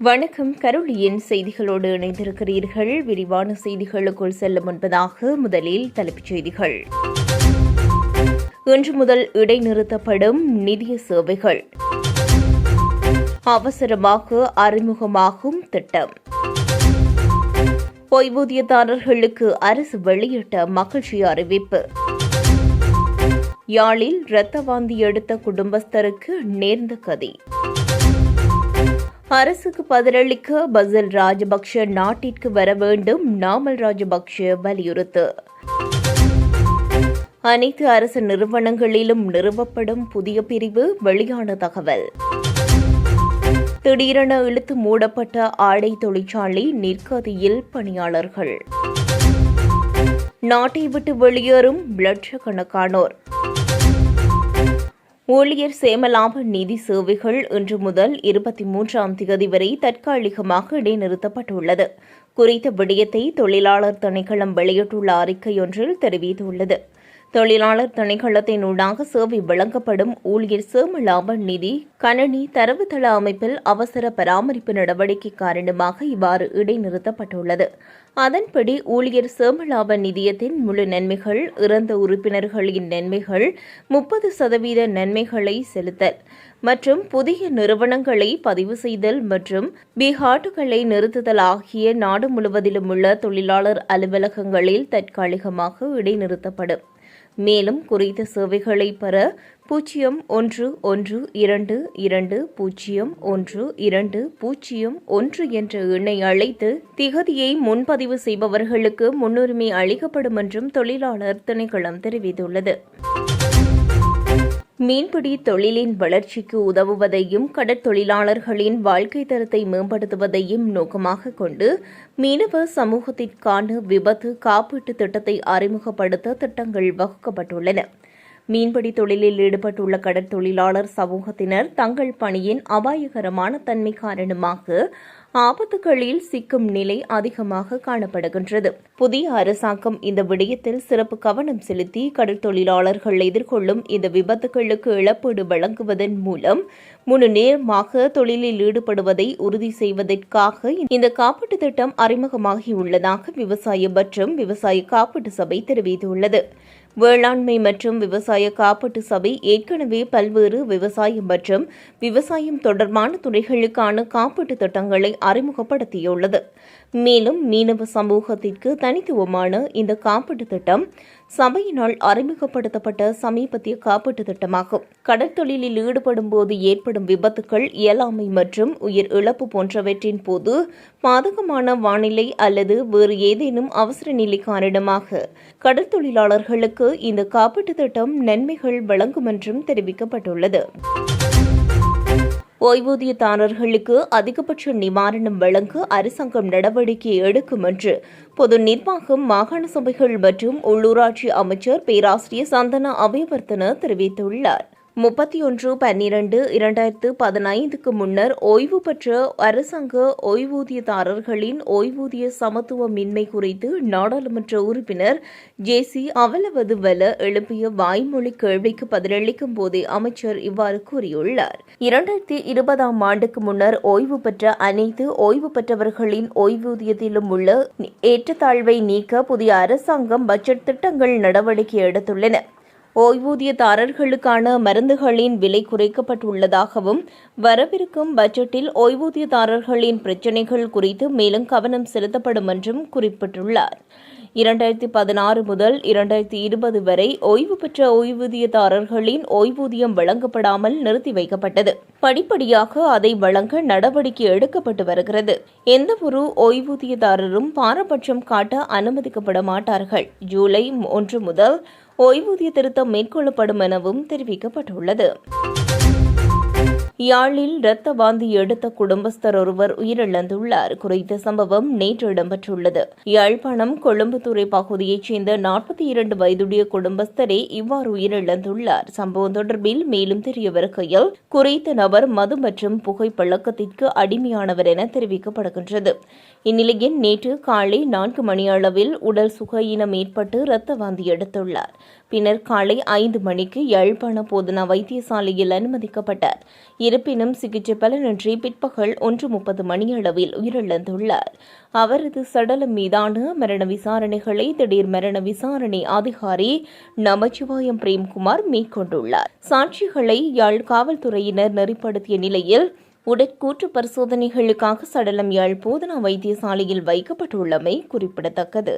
வணக்கம். கருளியின் செய்திகளோடு இணைந்திருக்கிறீர்கள். விரிவான செய்திகளுக்குள் செல்ல முன்பதாக முதலில் தலைப்புச் செய்திகள். இன்று முதல் இடைநிறுத்தப்படும் நிதிய சேவைகள். அவசரமாக அறிமுகமாகும் திட்டம். ஓய்வூதியதாரர்களுக்கு அரசு வெளியிட்ட மகிழ்ச்சி அறிவிப்பு. யாழில் இரத்த வாந்தி எடுத்த குடும்பஸ்தருக்கு நேர்ந்த கதை. அரசுக்கு பதிலளிக்க பசில் ராஜபக்ஷ நாட்டிற்கு வர வேண்டும் நாமல் ராஜபக்ஷ வலியுறுத்து. அனைத்து அரசு நிறுவனங்களிலும் நிறுவப்படும் புதிய பிரிவு வெளியான தகவல். திடீரென இழுத்து மூடப்பட்ட ஆடை தொழிற்சாலை நிற்கதியில் பணியாளர்கள். நாட்டை விட்டு வெளியேறும் லட்சக்கணக்கானோர். ஊழியர் சேமலாப நிதி சேவைகள் இன்று முதல் இருபத்தி மூன்றாம் தேதி வரை தற்காலிகமாக இடைநிறுத்தப்பட்டுள்ளது. குறித்த விடயத்தை தொழிலாளர் திணைக்களம் வெளியிட்டுள்ள அறிக்கையொன்றில் தெரிவித்துள்ளது. தொழிலாளர் திணைக்களத்தினூடாக சேவை வழங்கப்படும் ஊழியர் சேமலாப நிதி கணனி தரவுத்தள அமைப்பில் அவசர பராமரிப்பு நடவடிக்கை காரணமாக இவ்வாறு இடைநிறுத்தப்பட்டுள்ளது. அதன்படி ஊழியர் சேமலாப நிதியத்தின் முழு நன்மைகள் இறந்த உறுப்பினர்களின் நன்மைகள் முப்பது சதவீத நன்மைகளை செலுத்தல் மற்றும் புதிய நிறுவனங்களை பதிவு செய்தல் மற்றும் பீஹாட்டுகளை நிறுத்துதல் ஆகிய நாடு முழுவதிலும் உள்ள தொழிலாளர் அலுவலகங்களில் தற்காலிகமாக இடைநிறுத்தப்படும். மேலும் குறித்த சேவைகளை பெற பூஜ்ஜியம் ஒன்று ஒன்று இரண்டு இரண்டு பூஜ்ஜியம் ஒன்று இரண்டு பூஜ்ஜியம் ஒன்று என்ற எண்ணை அழைத்து திகதியை முன்பதிவு செய்பவர்களுக்கு முன்னுரிமை அளிக்கப்படும் என்றும் தொழிலாளர் திணைக்களம் தெரிவித்துள்ளது. மீன்பிடி தொழிலின் வளர்ச்சிக்கு உதவுவதையும் கடற்தொழிலாளர்களின் வாழ்க்கை தரத்தை மேம்படுத்துவதையும் நோக்கமாக கொண்டு மீனவ சமூகத்திற்கான விபத்து காப்பீட்டு திட்டத்தை அறிமுகப்படுத்த திட்டங்கள் வகுக்கப்பட்டுள்ளன. மீன்பிடி தொழிலில் ஈடுபட்டுள்ள கடற்தொழிலாளர் சமூகத்தினர் தங்கள் பணியின் அபாயகரமான தன்மை காரணமாக ஆபத்துகளில் சிக்கும் நிலை அதிகமாக காணப்படுகின்றது. புதிய அரசாங்கம் இந்த விடயத்தில் சிறப்பு கவனம் செலுத்தி கடல் தொழிலாளர்கள் எதிர்கொள்ளும் இந்த விபத்துகளுக்கு இழப்பீடு வழங்குவதன் மூலம் முழு நேரமாக தொழிலில் ஈடுபடுவதை உறுதி செய்வதற்காக இந்த காப்பீட்டு திட்டம் அறிமுகமாகியுள்ளதாக விவசாய மற்றும் விவசாய காப்பீட்டு சபை தெரிவித்துள்ளது. வேளாண்மை மற்றும் விவசாய காப்பீட்டு சபை ஏற்கனவே பல்வேறு விவசாயம் மற்றும் விவசாயம் தொடர்பான துறைகளுக்கான காப்பீட்டு திட்டங்களை அறிமுகப்படுத்தியுள்ளது. மேலும் மீனவ சமூகத்திற்கு தனித்துவமான இந்த காப்பீட்டு திட்டம் சபையினால் அறிமுகப்படுத்தப்பட்ட சமீபத்திய காப்பீட்டு திட்டமாகும். கடற்தொழிலில் ஈடுபடும் போது ஏற்படும் விபத்துகள் இயலாமை மற்றும் உயிர் இழப்பு போன்றவற்றின் போது பாதகமான வானிலை அல்லது வேறு ஏதேனும் அவசர நிலை காரணமாக கடற்தொழிலாளர்களுக்கு இந்த காப்பீட்டு திட்டம் நன்மைகள் வழங்கும் என்றும் தெரிவிக்கப்பட்டுள்ளது. ஓய்வூதியதாரர்களுக்கு அதிகபட்ச நிவாரணம் வழங்க அரசாங்கம் நடவடிக்கை எடுக்கும் என்று பொது நிர்வாகம் மாகாண சபைகள் மற்றும் உள்ளூராட்சி அமைச்சர் பேராசிரியர் சந்தனா அபயவர்த்தன தெரிவித்துள்ளார். முப்பத்தி ஒன்று பன்னிரண்டு இரண்டாயிரத்து பதினைந்துக்கு முன்னர் ஓய்வு பெற்ற அரசாங்க ஓய்வூதியதாரர்களின் ஓய்வூதிய சமத்துவமின்மை குறித்து நாடாளுமன்ற உறுப்பினர் ஜே சி அவலவதுவல எழுப்பிய வாய்மொழி கேள்விக்கு பதிலளிக்கும் போதே அமைச்சர் இவ்வாறு கூறியுள்ளார். இரண்டாயிரத்தி இருபதாம் ஆண்டுக்கு முன்னர் ஓய்வு பெற்ற அனைத்து ஓய்வு பெற்றவர்களின் ஓய்வூதியத்திலும் உள்ள ஏற்றத்தாழ்வை நீக்க புதிய அரசாங்கம் பட்ஜெட் திட்டங்கள் நடவடிக்கை எடுத்துள்ளன. ஓய்வூதியதாரர்களுக்கான மருந்துகளின் விலை குறைக்கப்பட்டுள்ளதாகவும் வரவிருக்கும் பட்ஜெட்டில் ஓய்வூதியதாரர்களின் பிரச்சினைகள் குறித்து மேலும் கவனம் செலுத்தப்படும் என்றும் குறிப்பிட்டுள்ளார். இரண்டாயிரத்தி பதினாறு முதல் இரண்டாயிரத்தி இருபது வரை ஓய்வு பெற்ற ஓய்வூதியதாரர்களின் ஓய்வூதியம் வழங்கப்படாமல் நிறுத்தி வைக்கப்பட்டது. படிப்படியாக அதை வழங்க நடவடிக்கை எடுக்கப்பட்டு வருகிறது. எந்தவொரு ஓய்வூதியதாரரும் பாரபட்சம் காட்ட அனுமதிக்கப்பட மாட்டார்கள். ஜூலை ஒன்று முதல் ஓய்வூதிய திருத்தம் மேற்கொள்ளப்படும் எனவும் தெரிவிக்கப்பட்டுள்ளது. யாழில் இரத்த வாந்தி எடுத்த குடும்பஸ்தர் ஒருவர் உயிரிழந்துள்ளார் குறித்த சம்பவம் நேற்று இடம்பெற்றுள்ளது. யாழ்ப்பாணம் கொழும்புத்துறை பகுதியைச் சேர்ந்த நாற்பத்தி இரண்டு வயதுடைய குடும்பஸ்தரே இவ்வாறு உயிரிழந்துள்ளார். சம்பவம் தொடர்பில் மேலும் தெரியவிருக்கையில் குறித்த நபர் மது மற்றும் புகை பழக்கத்திற்கு அடிமையானவர் என தெரிவிக்கப்படுகின்றது. இந்நிலையில் நேற்று காலை நான்கு மணியளவில் உடல் சுகையினம் ஏற்பட்டு இரத்த வாந்தி எடுத்துள்ளார். பின்னர் காலை ஐந்து மணிக்கு யாழ்ப்பாண போதனா வைத்தியசாலையில் அனுமதிக்கப்பட்டார். இருப்பினும் சிகிச்சை பலனின்றி பிற்பகல் ஒன்று முப்பது மணியளவில் உயிரிழந்துள்ளார். அவரது சடலம் மீதான மரண விசாரணைகளை திடீர் மரண விசாரணை அதிகாரி நமச்சிவாயம் பிரேம்குமார் மேற்கொண்டுள்ளார். சாட்சிகளை யாழ் காவல்துறையினர் நெறிப்படுத்திய நிலையில் உடற்கூற்று பரிசோதனைகளுக்காக சடலம் யாழ் போதனா வைத்தியசாலையில் வைக்கப்பட்டுள்ளமை குறிப்பிடத்தக்கது.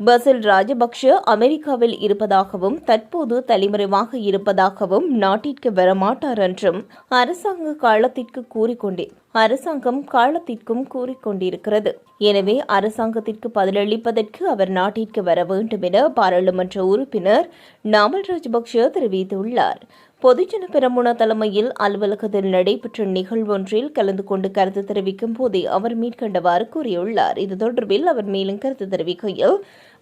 பசில் ராஜபக்ஷ அமெரிக்காவில் இருப்பதாகவும் தற்போது தலைமறைவாக இருப்பதாகவும் நாட்டிற்கு வரமாட்டார் என்றும் அரசாங்க காலத்திற்கு கூறிக்கொண்டே அரசாங்கம் காலத்திற்கும் கூறிக்கொண்டிருக்கிறது. எனவே அரசாங்கத்திற்கு பதிலளிப்பதற்கு அவர் நாட்டிற்கு வர வேண்டும் என பாராளுமன்ற உறுப்பினர் நாமல் ராஜபக்ஷ தெரிவித்துள்ளார். பொதுஜன பெரமுனா தலைமையில் அலுவலகத்தில் நடைபெற்ற நிகழ்வொன்றில் கலந்து கொண்டு கருத்து தெரிவிக்கும் போதே அவர் மேற்கண்டவாறு கூறியுள்ளார். இது தொடர்பில் அவர் மேலும் கருத்து தெரிவிக்கையில்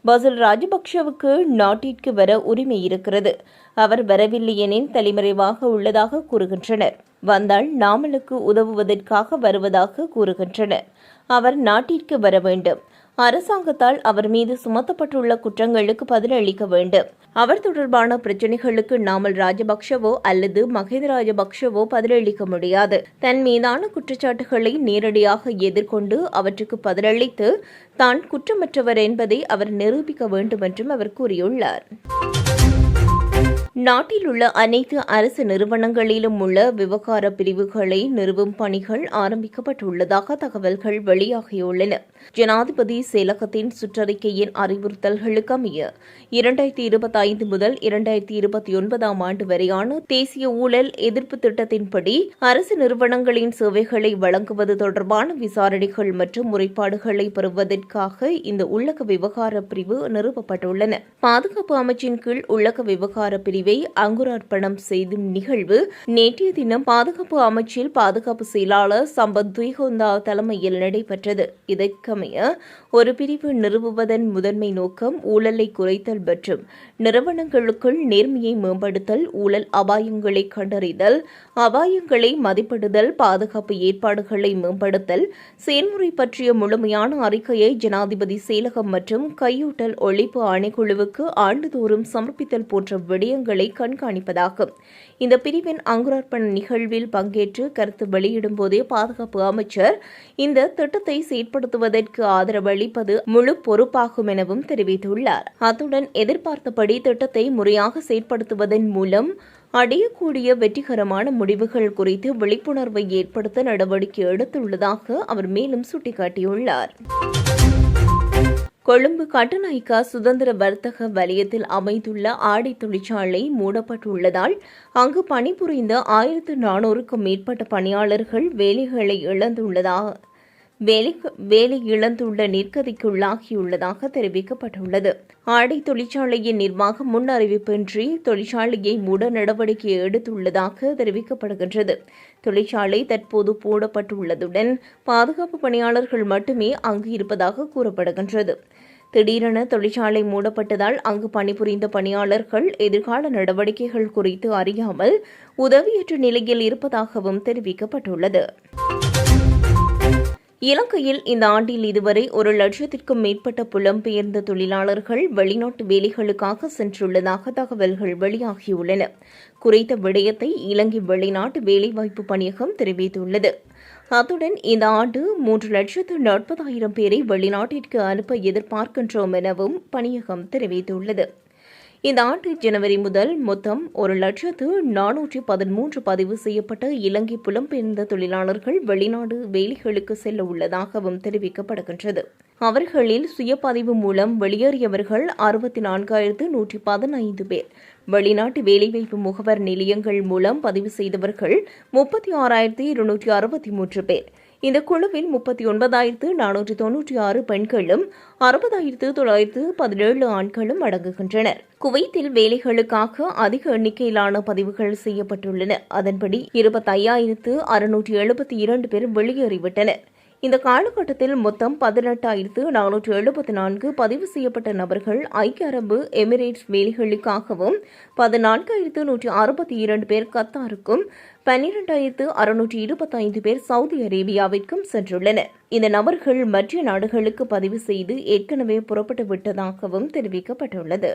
பசில் ராஜபக்ஷவுக்கு நாட்டிற்கு வர உரிமை இருக்கிறது. அவர் வரவில்லையெனில் தலைமறைவாக உள்ளதாக கூறுகின்றனர். வந்தால் நாமலுக்கு உதவுவதற்காக வருவதாக கூறுகின்றனர். அவர் நாட்டிற்கு வர வேண்டும். அரசாங்கத்தால் அவர் மீது சுமத்தப்பட்டுள்ள குற்றங்களுக்கு பதிலளிக்க வேண்டும். அவர் தொடர்பான பிரச்சினைகளுக்கு நாமல் ராஜபக்ஷவோ அல்லது மகேந்திர ராஜபக்ஷவோ பதிலளிக்க முடியாது. தன் மீதான குற்றச்சாட்டுகளை நேரடியாக எதிர்கொண்டு அவற்றுக்கு பதிலளித்து தான் குற்றமற்றவர் என்பதை அவர் நிரூபிக்க வேண்டும் என்றும் அவர் கூறியுள்ளார். நாட்டில் உள்ள அனைத்து அரசு நிறுவனங்களிலும் உள்ள விவகார பிரிவுகளை நிறுவும் பணிகள் ஆரம்பிக்கப்பட்டுள்ளதாக தகவல்கள் வெளியாகியுள்ளன. ஜனாதிபதி செயலகத்தின் சுற்றறிக்கையின் அறிவுறுத்தல்களுக்கு அமைய இரண்டாயிரத்தி இருபத்தி ஐந்து முதல் இரண்டாயிரத்தி இருபத்தி ஒன்பதாம் ஆண்டு வரையான தேசிய ஊழல் எதிர்ப்பு திட்டத்தின்படி அரசு நிறுவனங்களின் சேவைகளை வழங்குவது தொடர்பான விசாரணைகள் மற்றும் முறைப்பாடுகளை பெறுவதற்காக இந்த உள்ளக விவகார பிரிவு நிறுவப்பட்டுள்ளன. பாதுகாப்பு அமைச்சின் கீழ் உள்ளக விவகார பிரிவு அங்குரார்ப்பணம் செய்தும் நிகழ்வு நேற்றைய தினம் பாதுகாப்பு அமைச்சில் பாதுகாப்பு செயலாளர் சம்பத் துய்கொந்தா தலைமையில் நடைபெற்றது. இதற்கமைய ஒரு பிரிவு நிறுவுவதன் முதன்மை நோக்கம் ஊழலை குறைத்தல் மற்றும் நிறுவனங்களுக்குள் நேர்மையை மேம்படுத்தல் ஊழல் அபாயங்களை கண்டறிதல் அபாயங்களை மதிப்பிடுதல் பாதுகாப்பு ஏற்பாடுகளை மேம்படுத்தல் செயல்முறை பற்றிய முழுமையான அறிக்கையை ஜனாதிபதி செயலகம் மற்றும் கையூட்டல் ஒழிப்பு ஆணைக்குழுவுக்கு ஆண்டுதோறும் சமர்ப்பித்தல் போன்ற விடயங்களை கண்காணிப்பதாகும். இந்த பிரிவின் அங்குரார்ப்பண நிகழ்வில் பங்கேற்று கருத்து வெளியிடும் போதே பாதுகாப்பு அமைச்சர் இந்த திட்டத்தை செயற்படுத்துவதற்கு அளிப்பது முழு பொறுப்பாகும் எனவும் தெரிவித்துள்ளார். அத்துடன் எதிர்பார்த்தபடி திட்டத்தை முறையாக செயற்படுத்துவதன் மூலம் அடையக்கூடிய வெற்றிகரமான முடிவுகள் குறித்து விழிப்புணர்வை ஏற்படுத்த நடவடிக்கை எடுத்துள்ளதாக அவர் மேலும் சுட்டிக்காட்டியுள்ளார். கொழும்பு கட்டுநாய்க்கா சுதந்திர வர்த்தக வலயத்தில் அமைந்துள்ள ஆடை தொழிற்சாலை மூடப்பட்டுள்ளதால் அங்கு பணிபுரிந்த ஆயிரத்து நானூறுக்கும் மேற்பட்ட பணியாளர்கள் வேலைகளை இழந்துள்ளதாக வேலை வேலை இழந்துள்ள நிர்கதிக்குள்ளாகியுள்ளதாக தெரிவிக்கப்பட்டுள்ளது. ஆடை தொழிற்சாலையின் நிர்வாகம் முன் அறிவிப்பின்றி தொழிற்சாலையை மூட நடவடிக்கை எடுத்துள்ளதாக தெரிவிக்கப்படுகின்றது. தொழிற்சாலை தற்போது போடப்பட்டுள்ளதுடன் பாதுகாப்பு பணியாளர்கள் மட்டுமே அங்கு இருப்பதாக கூறப்படுகின்றது. திடீரென தொழிற்சாலை மூடப்பட்டதால் அங்கு பணிபுரிந்த பணியாளர்கள் எதிர்கால நடவடிக்கைகள் குறித்து அறியாமல் உதவியற்ற நிலையில் இருப்பதாகவும் தெரிவிக்கப்பட்டுள்ளது. இலங்கையில் இந்த ஆண்டில் இதுவரை ஒரு லட்சத்திற்கும் மேற்பட்ட புலம்பெயர்ந்த தொழிலாளர்கள் வெளிநாட்டு வேலைகளுக்காக சென்றுள்ளதாக தகவல்கள் வெளியாகியுள்ளன. குறித்த விடயத்தை இலங்கை வெளிநாட்டு வேலைவாய்ப்பு பணியகம் தெரிவித்துள்ளது. அத்துடன் இந்த ஆண்டு மூன்று லட்சத்து நாற்பதாயிரம் பேரை வெளிநாட்டிற்கு அனுப்ப எதிர்பார்க்கின்றோம் எனவும் பணியகம் தெரிவித்துள்ளது. இந்த ஆண்டு ஜனவரி முதல் மொத்தம் ஒரு லட்சத்து நானூற்றி பதிமூன்று பதிவு செய்யப்பட்ட இலங்கை புலம்பெயர்ந்த தொழிலாளர்கள் வெளிநாடு வேலைகளுக்கு செல்ல உள்ளதாகவும் தெரிவிக்கப்படுகின்றது. அவர்களில் சுயப்பதிவு மூலம் வெளியேறியவர்கள் அறுபத்தி நான்காயிரத்து நூற்றி பதினைந்து பேர். வெளிநாட்டு வேலைவாய்ப்பு முகவர் நிலையங்கள் மூலம் பதிவு செய்தவர்கள் முப்பத்தி ஆறாயிரத்தி இருநூற்றி அறுபத்தி மூன்று பேர். இந்த குழுவில் முப்பத்தி ஒன்பதாயிரத்து நானூற்றி தொன்னூற்றி ஆறு பெண்களும் அறுபதாயிரத்து தொள்ளாயிரத்து பதினேழு ஆண்களும் அடங்குகின்றனர். குவைத்தில் வேலைகளுக்காக அதிக எண்ணிக்கையிலான பதிவுகள் செய்யப்பட்டுள்ளன. அதன்படி இருபத்தையாயிரத்து அறுநூற்றி எழுபத்தி இரண்டு பேர் வெளியேறிவிட்டனர். இந்த காலகட்டத்தில் மொத்தம் பதினெட்டாயிரத்து நானூற்று எழுபத்தி நான்கு பதிவு செய்யப்பட்ட நபர்கள் ஐக்கிய அரபு எமிரேட்ஸ் வேலைகளுக்காகவும் பதினான்காயிரத்து நூற்றி அறுபத்தி இரண்டு பேர் கத்தாருக்கும் பன்னிரெண்டாயிரத்து அறுநூற்றி இருபத்தைந்து பேர் சவுதி அரேபியாவிற்கும் சென்றுள்ளனர். இந்த நபர்கள் மற்ற நாடுகளுக்கு பதிவு செய்து ஏற்கனவே புறப்பட்டு விட்டதாகவும் தெரிவிக்கப்பட்டுள்ளது.